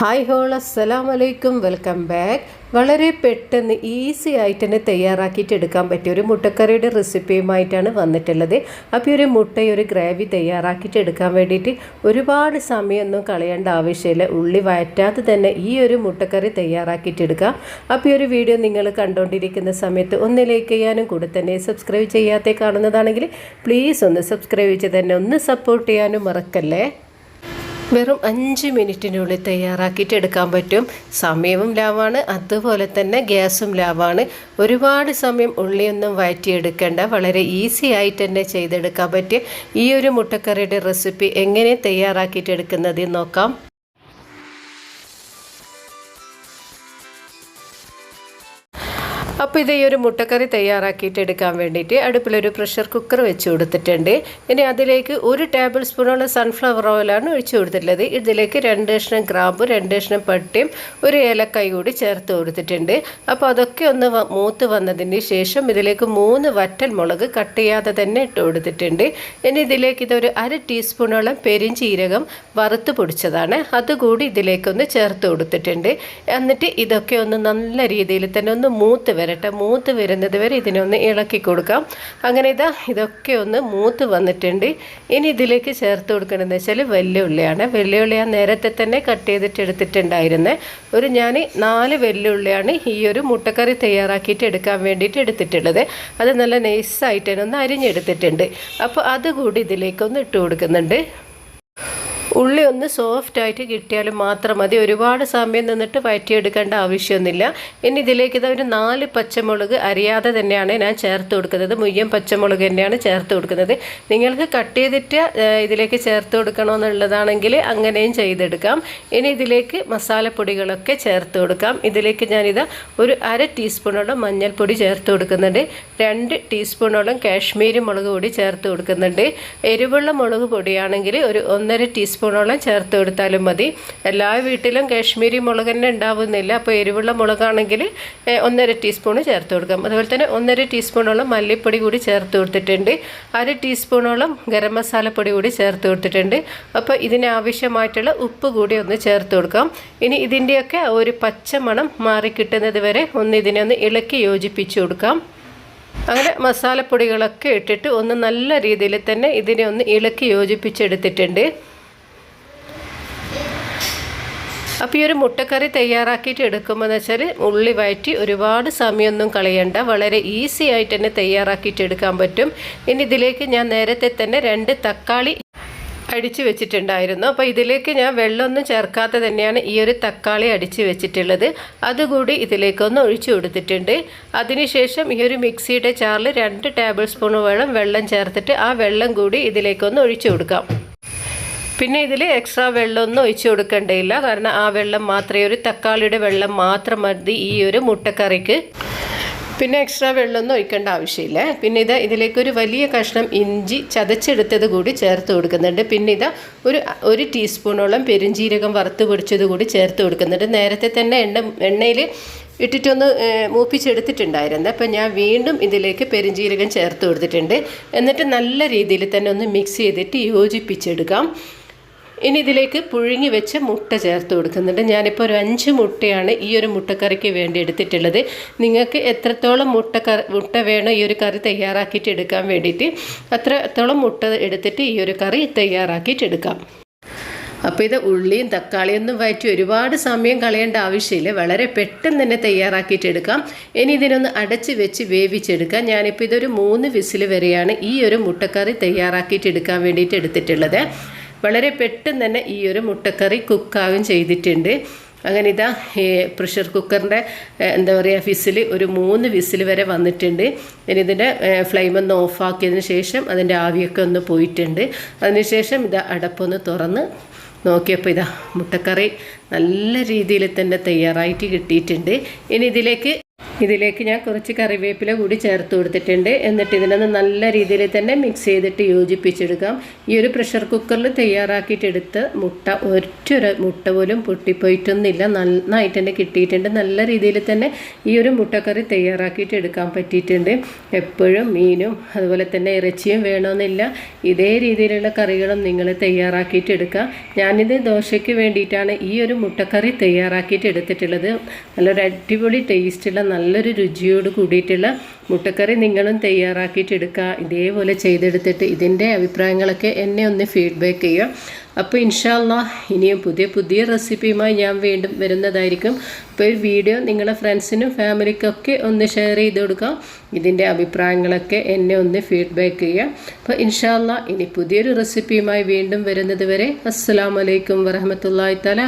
Hi whole അസ്സലാം വലൈക്കും welcome back. വളരെ പെട്ടെന്ന് ഈസി ആയിട്ട് തന്നെ തയ്യാറാക്കിയിട്ട് എടുക്കാൻ പറ്റിയ ഒരു മുട്ടക്കറിയുടെ റെസിപ്പിയുമായിട്ടാണ് വന്നിട്ടുള്ളത്. അപ്പോൾ ഒരു മുട്ട ഒരു ഗ്രേവി തയ്യാറാക്കിയിട്ട് എടുക്കാൻ വേണ്ടിയിട്ട് ഒരുപാട് സമയമൊന്നും കളയേണ്ട ആവശ്യമില്ല. ഉള്ളി വയറ്റാതെ തന്നെ ഈ ഒരു മുട്ടക്കറി തയ്യാറാക്കിയിട്ട് എടുക്കാം. അപ്പോൾ ഈ ഒരു വീഡിയോ നിങ്ങൾ കണ്ടുകൊണ്ടിരിക്കുന്ന സമയത്ത് ഒന്ന് ലൈക്ക് ചെയ്യാനും കൂടെ തന്നെ സബ്സ്ക്രൈബ് ചെയ്യാത്ത കാണുന്നതാണെങ്കിൽ പ്ലീസ് ഒന്ന് സബ്സ്ക്രൈബ് ചെയ്ത് തന്നെ ഒന്ന് സപ്പോർട്ട് ചെയ്യാനും മറക്കല്ലേ? വെറും അഞ്ച് മിനിറ്റിനുള്ളിൽ തയ്യാറാക്കിയിട്ട് എടുക്കാൻ പറ്റും. സമയവും ലാഭമാണ് അതുപോലെ തന്നെ ഗ്യാസും ലാഭമാണ് ഒരുപാട് സമയം ഉള്ളിയൊന്നും വഴറ്റിയെടുക്കേണ്ട വളരെ ഈസി ആയിട്ട് തന്നെ ചെയ്തെടുക്കാൻ പറ്റിയ ഈ ഒരു മുട്ടക്കറിയുടെ റെസിപ്പി എങ്ങനെ തയ്യാറാക്കിയിട്ട് എടുക്കുന്നത് നോക്കാം. അപ്പോൾ ഇത് ഒരു മുട്ടക്കറി തയ്യാറാക്കിയിട്ട് എടുക്കാൻ വേണ്ടിയിട്ട് അടുപ്പിലൊരു പ്രഷർ കുക്കർ വെച്ച് കൊടുത്തിട്ടുണ്ട്. ഇനി അതിലേക്ക് ഒരു ടേബിൾ സ്പൂണോളം സൺഫ്ലവർ ഓയിലാണ് ഒഴിച്ചു കൊടുത്തിട്ടുള്ളത്. ഇതിലേക്ക് രണ്ട് കഷ്ണം ഗ്രാമ്പും രണ്ട് കഷ്ണം പട്ടിയും ഒരു ഏലക്കായി കൂടി ചേർത്ത് കൊടുത്തിട്ടുണ്ട്. അപ്പോൾ അതൊക്കെ ഒന്ന് മൂത്ത് വന്നതിന് ശേഷം ഇതിലേക്ക് മൂന്ന് വറ്റൽ മുളക് കട്ട് ചെയ്യാതെ തന്നെ ഇട്ട് കൊടുത്തിട്ടുണ്ട്. ഇനി ഇതിലേക്ക് ഇതൊരു അര ടീസ്പൂണോളം പെരിഞ്ചീരകം വറുത്ത് പൊടിച്ചതാണ്. അതുകൂടി ഇതിലേക്കൊന്ന് ചേർത്ത് കൊടുത്തിട്ടുണ്ട്. എന്നിട്ട് ഇതൊക്കെ ഒന്ന് നല്ല രീതിയിൽ തന്നെ ഒന്ന് മൂത്ത് വരട്ടെ. മൂത്ത് വരുന്നത് വരെ ഇതിനൊന്ന് ഇളക്കി കൊടുക്കാം. അങ്ങനെ ഇതാ ഇതൊക്കെ ഒന്ന് മൂത്ത് വന്നിട്ടുണ്ട്. ഇനി ഇതിലേക്ക് ചേർത്ത് കൊടുക്കണമെന്ന് വെച്ചാൽ വെല്ലുള്ളിയാണ് വെല്ലുള്ളി ഞാൻ നേരത്തെ തന്നെ കട്ട് ചെയ്തിട്ട് എടുത്തിട്ടുണ്ടായിരുന്നത് ഒരു ഞാൻ നാല് വെല്ലുള്ളിയാണ് ഈ ഒരു മുട്ടക്കറി തയ്യാറാക്കിയിട്ട് എടുക്കാൻ വേണ്ടിയിട്ട് എടുത്തിട്ടുള്ളത്. അത് നല്ല നൈസായിട്ട് തന്നെ ഒന്ന് അരിഞ്ഞെടുത്തിട്ടുണ്ട്. അപ്പോൾ അതുകൂടി ഇതിലേക്കൊന്ന് ഇട്ട് കൊടുക്കുന്നുണ്ട്. ഉള്ളി ഒന്ന് സോഫ്റ്റ് ആയിട്ട് കിട്ടിയാലും മാത്രം മതി. ഒരുപാട് സമയം നിന്നിട്ട് വഴറ്റിയെടുക്കേണ്ട ആവശ്യമൊന്നുമില്ല. ഇനി ഇതിലേക്ക് ഇതാ ഒരു നാല് പച്ചമുളക് അരിയാതെ തന്നെയാണ് ഞാൻ ചേർത്ത് കൊടുക്കുന്നത്. മുയ്യം പച്ചമുളക് തന്നെയാണ് ചേർത്ത് കൊടുക്കുന്നത്. നിങ്ങൾക്ക് കട്ട് ചെയ്തിട്ട് ഇതിലേക്ക് ചേർത്ത് കൊടുക്കണമെന്നുള്ളതാണെങ്കിൽ അങ്ങനെയും ചെയ്തെടുക്കാം. ഇനി ഇതിലേക്ക് മസാലപ്പൊടികളൊക്കെ ചേർത്ത് കൊടുക്കാം. ഇതിലേക്ക് ഞാനിത് ഒരു അര ടീസ്പൂണോളം മഞ്ഞൾപ്പൊടി ചേർത്ത് കൊടുക്കുന്നുണ്ട്. രണ്ട് ടീസ്പൂണോളം കാശ്മീരി മുളക് പൊടി ചേർത്ത് കൊടുക്കുന്നുണ്ട്. എരിവുള്ള മുളക് പൊടിയാണെങ്കിൽ ഒരു ഒന്നര ടീസ്പൂൺ ടീസ്പൂണോളം ചേർത്ത് കൊടുത്താലും മതി. എല്ലാ വീട്ടിലും കാശ്മീരി മുളക് തന്നെ ഉണ്ടാവുന്നില്ല. അപ്പോൾ എരിവുള്ള മുളകാണെങ്കിൽ ഒന്നര ടീസ്പൂൺ ചേർത്ത് കൊടുക്കാം. അതുപോലെ തന്നെ ഒന്നര ടീസ്പൂണോളം മല്ലിപ്പൊടി കൂടി ചേർത്ത് കൊടുത്തിട്ടുണ്ട്. അര ടീസ്പൂണോളം ഗരം മസാലപ്പൊടി കൂടി ചേർത്ത് കൊടുത്തിട്ടുണ്ട്. അപ്പോൾ ഇതിനാവശ്യമായിട്ടുള്ള ഉപ്പ് കൂടി ഒന്ന് ചേർത്ത് കൊടുക്കാം. ഇനി ഇതിന്റെയൊക്കെ ഒരു പച്ചമണം മാറി കിട്ടുന്നത് വരെ ഒന്ന് ഇതിനെ ഒന്ന് ഇളക്കി യോജിപ്പിച്ച് കൊടുക്കാം. അങ്ങനെ മസാലപ്പൊടികളൊക്കെ ഇട്ടിട്ട് ഒന്ന് നല്ല രീതിയിൽ തന്നെ ഇതിനെ ഒന്ന് ഇളക്കി യോജിപ്പിച്ചെടുത്തിട്ടുണ്ട്. അപ്പോൾ ഈ ഒരു മുട്ടക്കറി തയ്യാറാക്കിയിട്ട് എടുക്കുമ്പോൾ വെച്ചാൽ ഉള്ളി വയറ്റി ഒരുപാട് സമയമൊന്നും കളയണ്ട. വളരെ ഈസി ആയിട്ട് തന്നെ തയ്യാറാക്കിയിട്ട് എടുക്കാൻ പറ്റും. ഇനി ഇതിലേക്ക് ഞാൻ നേരത്തെ തന്നെ രണ്ട് തക്കാളി അടിച്ച് വെച്ചിട്ടുണ്ടായിരുന്നു. അപ്പോൾ ഇതിലേക്ക് ഞാൻ വെള്ളമൊന്നും ചേർക്കാതെ തന്നെയാണ് ഈ ഒരു തക്കാളി അടിച്ച് വെച്ചിട്ടുള്ളത്. അതുകൂടി ഇതിലേക്കൊന്ന് ഒഴിച്ചു കൊടുത്തിട്ടുണ്ട്. അതിനുശേഷം ഈ ഒരു മിക്സിയുടെ ചാറിൽ രണ്ട് ടേബിൾ സ്പൂൺ വെള്ളം വെള്ളം ചേർത്തിട്ട് ആ വെള്ളം കൂടി ഇതിലേക്കൊന്ന് ഒഴിച്ചു കൊടുക്കാം. പിന്നെ ഇതിൽ എക്സ്ട്രാ വെള്ളമൊന്നും ഒഴിച്ചു കൊടുക്കേണ്ടയില്ല കാരണം ആ വെള്ളം മാത്രമേ ഒരു തക്കാളിയുടെ വെള്ളം മാത്രം മതി ഈ ഒരു മുട്ടക്കറിക്ക്. പിന്നെ എക്സ്ട്രാ വെള്ളമൊന്നും ഒഴിക്കേണ്ട ആവശ്യമില്ല. പിന്നെ ഇത് ഇതിലേക്ക് ഒരു വലിയ കഷ്ണം ഇഞ്ചി ചതച്ചെടുത്തത് കൂടി ചേർത്ത് കൊടുക്കുന്നുണ്ട്. പിന്നെ ഇത് ഒരു ഒരു ടീസ്പൂണോളം പെരുംജീരകം വറുത്ത് പൊടിച്ചത് കൂടി ചേർത്ത് കൊടുക്കുന്നുണ്ട്. നേരത്തെ തന്നെ എണ്ണ എണ്ണയിൽ ഇട്ടിട്ടൊന്ന് മൂപ്പിച്ചെടുത്തിട്ടുണ്ടായിരുന്നു. അപ്പം ഞാൻ വീണ്ടും ഇതിലേക്ക് പെരുംജീരകം ചേർത്ത് കൊടുത്തിട്ടുണ്ട്. എന്നിട്ട് നല്ല രീതിയിൽ തന്നെ ഒന്ന് മിക്സ് ചെയ്തിട്ട് യോജിപ്പിച്ചെടുക്കാം. ഇനി ഇതിലേക്ക് പുഴുങ്ങി വെച്ച മുട്ട ചേർത്ത് കൊടുക്കുന്നുണ്ട്. ഞാനിപ്പോൾ ഒരു അഞ്ച് മുട്ടയാണ് ഈ ഒരു മുട്ടക്കറിക്ക് വേണ്ടി എടുത്തിട്ടുള്ളത്. നിങ്ങൾക്ക് എത്രത്തോളം മുട്ട മുട്ട വേണോ ഈ ഒരു കറി തയ്യാറാക്കിയിട്ട് എടുക്കാൻ വേണ്ടിയിട്ട് അത്രത്തോളം മുട്ട എടുത്തിട്ട് ഈ ഒരു കറി തയ്യാറാക്കിയിട്ട് എടുക്കാം. അപ്പോൾ ഇത് ഉള്ളിയും തക്കാളിയും ഒന്നും വയറ്റി ഒരുപാട് സമയം കളയേണ്ട ആവശ്യമില്ല. വളരെ പെട്ടെന്ന് തന്നെ തയ്യാറാക്കിയിട്ട് എടുക്കാം. ഇനി ഇതിനൊന്ന് അടച്ച് വെച്ച് വേവിച്ചെടുക്കാം. ഞാനിപ്പോൾ ഇതൊരു മൂന്ന് വിസിൽ വരെയാണ് ഈ ഒരു മുട്ടക്കറി തയ്യാറാക്കിയിട്ട് എടുക്കാൻ വേണ്ടിയിട്ട് എടുത്തിട്ടുള്ളത്. വളരെ പെട്ടെന്ന് തന്നെ ഈ ഒരു മുട്ടക്കറി കുക്കാവും ചെയ്തിട്ടുണ്ട്. അങ്ങനെ ഇതാ ഈ പ്രഷർ കുക്കറിന്റെ എന്താ പറയുക വിസിൽ ഒരു മൂന്ന് വിസിൽ വരെ വന്നിട്ടുണ്ട്. ഇനി ഇതിന്റെ ഫ്ലെയിം ഒന്ന് ഓഫാക്കിയതിന് ശേഷം അതിന്റെ ആവിയൊക്കെ ഒന്ന് പോയിട്ടുണ്ട്. അതിനുശേഷം ഇത് അടപ്പൊന്ന് തുറന്ന് നോക്കിയപ്പോൾ ഇതാ മുട്ടക്കറി നല്ല രീതിയിൽ തന്നെ തയ്യാറായിട്ട് കിട്ടിയിട്ടുണ്ട്. ഇനി ഇതിലേക്ക് ഇതിലേക്ക് ഞാൻ കുറച്ച് കറിവേപ്പില കൂടി ചേർത്ത് കൊടുത്തിട്ടുണ്ട്. എന്നിട്ട് ഇതിനൊന്ന് നല്ല രീതിയിൽ തന്നെ മിക്സ് ചെയ്തിട്ട് യോജിപ്പിച്ചെടുക്കാം. ഈ ഒരു പ്രഷർ കുക്കറിൽ തയ്യാറാക്കിയിട്ടെടുത്ത് മുട്ട ഒറ്റൊരു മുട്ട പോലും പൊട്ടിപ്പോയിട്ടൊന്നുമില്ല. നന്നായിട്ട് തന്നെ കിട്ടിയിട്ടുണ്ട്. നല്ല രീതിയിൽ തന്നെ ഈ ഒരു മുട്ടക്കറി തയ്യാറാക്കിയിട്ട് എടുക്കാൻ പറ്റിയിട്ടുണ്ട്. എപ്പോഴും മീനും അതുപോലെ തന്നെ ഇറച്ചിയും വേണമെന്നില്ല. ഇതേ രീതിയിലുള്ള കറികളും നിങ്ങൾ തയ്യാറാക്കിയിട്ട് എടുക്കുക ഞാനിത് ദോശയ്ക്ക് വേണ്ടിയിട്ടാണ് ഈ ഒരു മുട്ടക്കറി തയ്യാറാക്കിയിട്ട് എടുത്തിട്ടുള്ളത്. നല്ലൊരു അടിപൊളി ടേസ്റ്റുള്ള നല്ല നല്ലൊരു രുചിയോട് കൂടിയിട്ടുള്ള മുട്ടക്കറി നിങ്ങളും തയ്യാറാക്കിയിട്ട് എടുക്കുക ഇതേപോലെ ചെയ്തെടുത്തിട്ട് ഇതിന്റെ അഭിപ്രായങ്ങളൊക്കെ എന്നെ ഒന്ന് ഫീഡ്ബാക്ക് ചെയ്യുക. അപ്പോൾ ഇൻഷാല്ല ഇനിയും പുതിയ പുതിയ റെസിപ്പിയുമായി ഞാൻ വീണ്ടും വരുന്നതായിരിക്കും. അപ്പോൾ ഈ വീഡിയോ നിങ്ങളെ ഫ്രണ്ട്സിനും ഫാമിലിക്കൊക്കെ ഒന്ന് ഷെയർ ചെയ്ത് കൊടുക്കാം ഇതിന്റെ അഭിപ്രായങ്ങളൊക്കെ എന്നെ ഒന്ന് ഫീഡ്ബാക്ക് ചെയ്യുക. അപ്പോൾ ഇൻഷാല്ല ഇനി പുതിയൊരു റെസിപ്പിയുമായി വീണ്ടും വരുന്നത് വരെ അസ്സാം വലൈക്കും വരഹമത്തല്ലാ തല